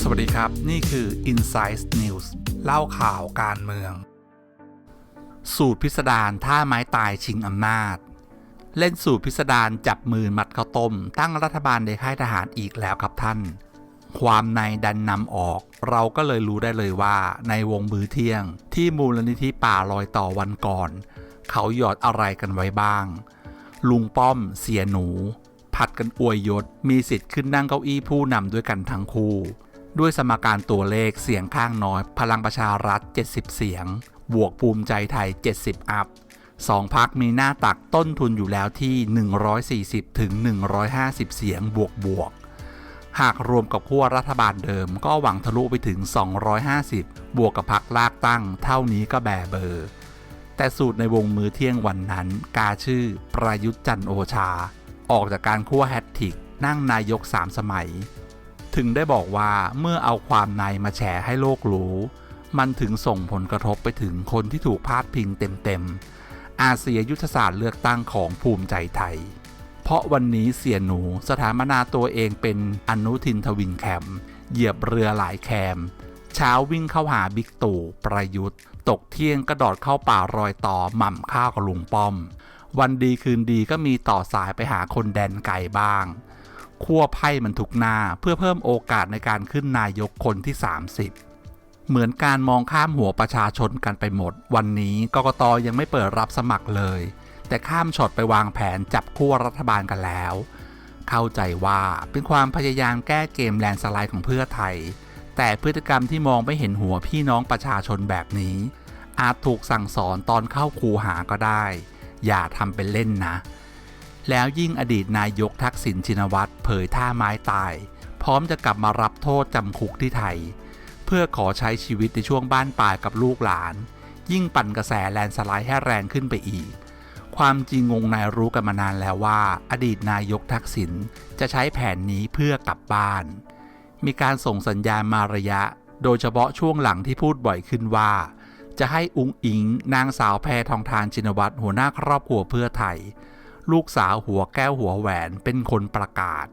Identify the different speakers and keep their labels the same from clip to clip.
Speaker 1: สวัสดีครับ นี่คือ Insight News เล่าข่าวการเมือง สูตรพิสดารท่าไม้ตายชิงอำนาจ เล่นสูตรพิสดารจับมือมัดข้าวต้ม ตั้งรัฐบาลในค่ายทหารอีกแล้วครับท่าน ความในดันนำออก เราก็เลยรู้ได้เลยว่า ในวงมือเที่ยง ที่มูลนิธิป่าลอยต่อวันก่อน เขาหยอดอะไรกันไว้บ้าง ลุงป้อม เสียหนู ผัดกันอวยยศ มีสิทธิ์ขึ้นนั่งเก้าอี้ผู้นำด้วยกันทั้งคู่ ด้วยสมการตัวเลขเสียงข้างน้อย พลังประชารัฐ 70 เสียง บวกภูมิใจไทย 70 อัพสองพักมีหน้าตักต้นทุนอยู่แล้วที่ 140 ถึง 150 เสียงบวกบวก หากรวมกับขั้วรัฐบาลเดิมก็หวังทะลุไปถึง 250 บวกกับพักลากตั้ง เท่านี้ก็แบเบอร์ แต่สูตรในวงมือเที่ยงวันนั้น กาชื่อประยุทธ์จันโอชา ออกจากการขั้วแฮตติกนั่งนายกสามสมัย ถึงได้บอกว่าเมื่อเอาความในมาแฉให้โลกรู้ มันถึงส่งผลกระทบไปถึงคนที่ถูกพาดพิงเต็มๆ อาเซียยุทธศาสตร์เลือกตั้งของภูมิใจไทย เพราะวันนี้เสียหนูสถาปนาตัวเองเป็นอนุทินทวินแคมเหยียบเรือหลายแคม เช้าวิ่งเข้าหาบิ๊กตู่ประยุทธ์ ตกเที่ยงกระโดดเข้าป่ารอยต่อหม่ำข้าวกับลุงป้อม วันดีคืนดีก็มีต่อสายไปหาคนแดนไกลบ้างขั้วไพ่มันทุกหน้าเพื่อเพิ่มโอกาสในการขึ้นนายกคนที่ 30เหมือนการมองข้ามหัวประชาชนกันไปหมด วันนี้กกตยังไม่เปิดรับสมัครเลย แต่ข้ามช็อตไปวางแผนจับขั้วรัฐบาลกันแล้ว เข้าใจว่าเป็นความพยายามแก้เกมแลนสไลด์ของเพื่อไทย แต่พฤติกรรมที่มองไม่เห็นหัวพี่น้องประชาชนแบบนี้ อาจถูกสั่งสอนตอนเข้าคูหาก็ได้ อย่าทำเป็นเล่นนะ แล้วยิ่งอดีตนายกทักษิณชินวัตรเผยท่าไม้ตาย พร้อมจะกลับมารับโทษจำคุกที่ไทย เพื่อขอใช้ชีวิตในช่วงบ้านปลายกับลูกหลาน ยิ่งปั่นกระแสแลนด์สไลด์ให้แรงขึ้นไปอีกความจริงงงนายรู้กันมานานแล้วว่า อดีตนายกทักษิณจะใช้แผนนี้เพื่อกลับบ้าน มีการส่งสัญญาณมาระยะ โดยเฉพาะช่วงหลังที่พูดบ่อยขึ้นว่า จะให้อุงอิง นางสาวแพทองทานชินวัตรหัวหน้าครอบครัวเพื่อไทย ลูกสาวหัวแก้วหัวแหวนเป็นคนประกาศ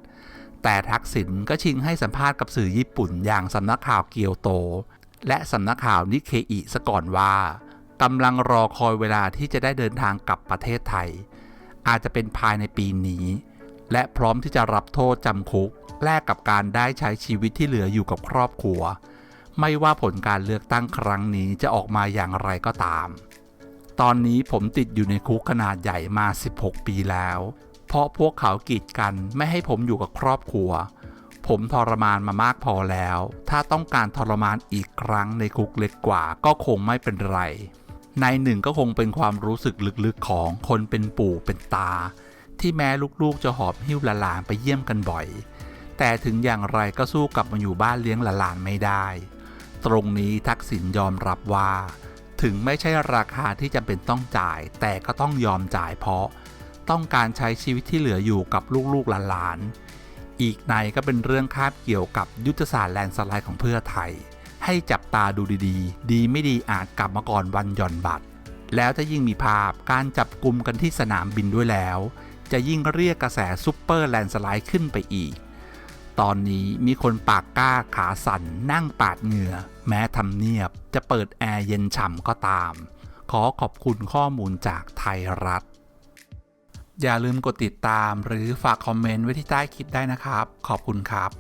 Speaker 1: แต่ทักษิณก็ชิงให้สัมภาษณ์กับสื่อญี่ปุ่นอย่างสำนักข่าวเกียวโต และสำนักข่าวนิเคอิซะก่อนว่ากำลังรอคอยเวลาที่จะได้เดินทางกลับประเทศไทย อาจจะเป็นภายในปีนี้ และพร้อมที่จะรับโทษจำคุก แลกกับการได้ใช้ชีวิตที่เหลืออยู่กับครอบครัว ไม่ว่าผลการเลือกตั้งครั้งนี้จะออกมาอย่างไรก็ตาม ตอนนี้ผมติดอยู่ในคุกขนาดใหญ่มา 16 ปีแล้ว เพราะพวกเขากีดกันไม่ให้ผมอยู่กับครอบครัว ผมทรมานมามากพอแล้ว ถ้าต้องการทรมานอีกครั้งในคุกเล็กกว่าก็คงไม่เป็นไร ในหนึ่งก็คงเป็นความรู้สึกลึกๆของคนเป็นปู่เป็นตาที่แม้ลูกๆจะหอบหิ้วหลานไปเยี่ยมกันบ่อย แต่ถึงอย่างไรก็สู้กลับมาอยู่บ้านเลี้ยงหลานไม่ได้ ตรงนี้ทักษิณยอมรับว่า ถึงไม่ใช่ราคาที่จำเป็นต้องจ่าย แต่ก็ต้องยอมจ่ายเพราะ ต้องการใช้ชีวิตที่เหลืออยู่กับลูกๆหลานๆอีกในก็เป็นเรื่องคาบเกี่ยวกับยุทธศาสตร์แลนสไลด์ของเพื่อไทย ให้จับตาดูดีๆ ดีไม่ดีอาจกลับมาก่อนวันหย่อนบัตรแล้วถ้ายิ่งมีภาพการจับกลุ่มกันที่สนามบินด้วยแล้ว จะยิ่งเรียกกระแสซุปเปอร์แลนสไลด์ขึ้นไปอีก ตอนนี้มีคนปากกล้าขาสั่นนั่งปาดเหงื่อ แม้ทำเนียบจะเปิดแอร์เย็นฉ่ำก็ตาม ขอขอบคุณข้อมูลจากไทยรัฐ อย่าลืมกดติดตามหรือฝากคอมเมนต์ไว้ที่ใต้คลิปได้นะครับ ขอบคุณครับ